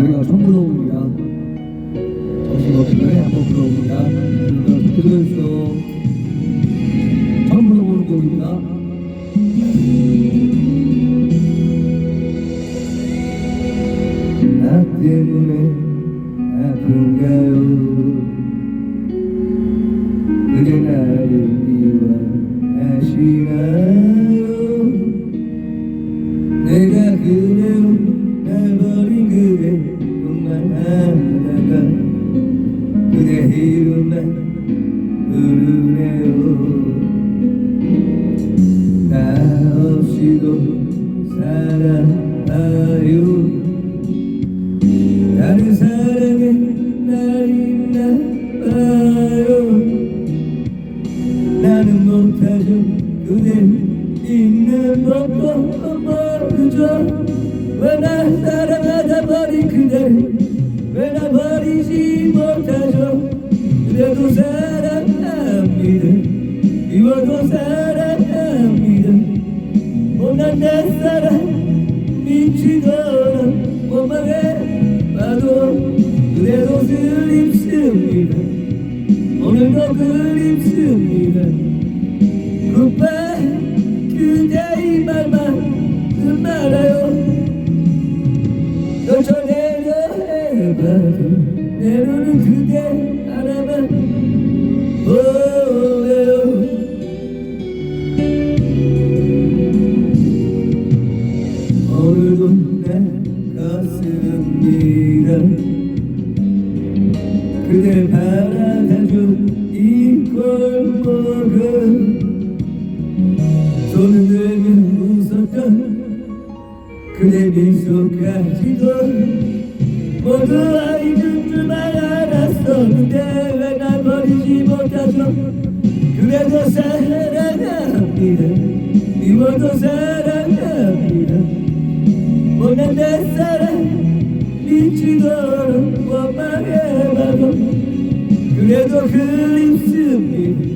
처음 불러봅니다. 정신없이 노래 한번 불러봅니다. 들으면서 처음 불러보는 곡입니다. 나 때문에 아픈가요? 그대 나를 미워하시나요? 내가 그대 이름만 부르네요. 나 없이도 살아가요 다른 사람의 날 있나 봐요. 나는 못하죠. 그대 있는 법도 모르죠 사랑합니다 이워도 사랑합니다. 못난 내 사랑 미치도록 원망해 봐도 그대도 그립습니다. 오늘도 그립습니다. 굿바이 그대의 말만 그 말아요. 너 전해려 해봐도 내 눈은 그대 하나만 보 손을 들면 웃었던 그대 미소까지도 모두 아이는 줄만 알았었는데 왜 날 버리지 못하죠. 그래도 사랑합니다. 미워도 사랑합니다. 못난 내 사랑 미치도록 원망해봐도 그래도 그립습니다.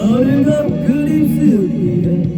오늘도 그립습니다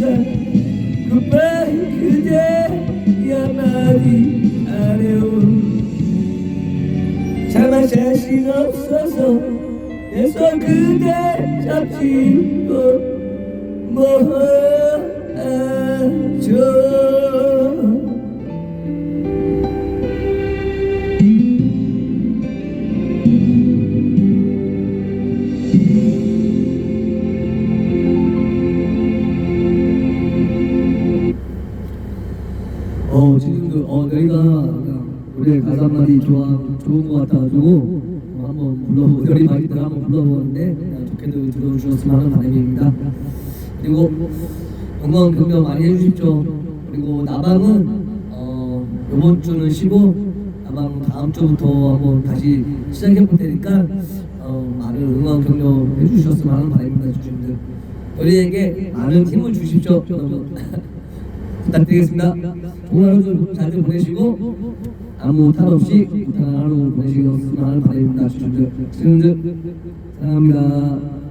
굿바이 그대 한마디 안 해요 차마 자신 없어서 내손 그대 잡지도 못하죠 어 너희가 노래 가사 말이 좋아 좋은 것 같아가지고 어, 한번 불러보 너희 말이들 한번 불러보는데 어, 좋게도 들어주셨으면 하는 바람입니다. 그리고 건강 격려 많이 해주십시오. 그리고 나방은 어 이번 주는 쉬고 나방 다음 주부터 한번 다시 시작해 볼 테니까 어 많은 응원 격려 해주셨으면 하는 바람입니다, 주님들. 우리에게 많은 힘을 주십시오, 여러분. 부탁드리겠습니다. 좋은 하루 잘 보내시고 아무 탈 없이 무탈한 하루 보내시길 바랍니다. 주님들 사랑합니다.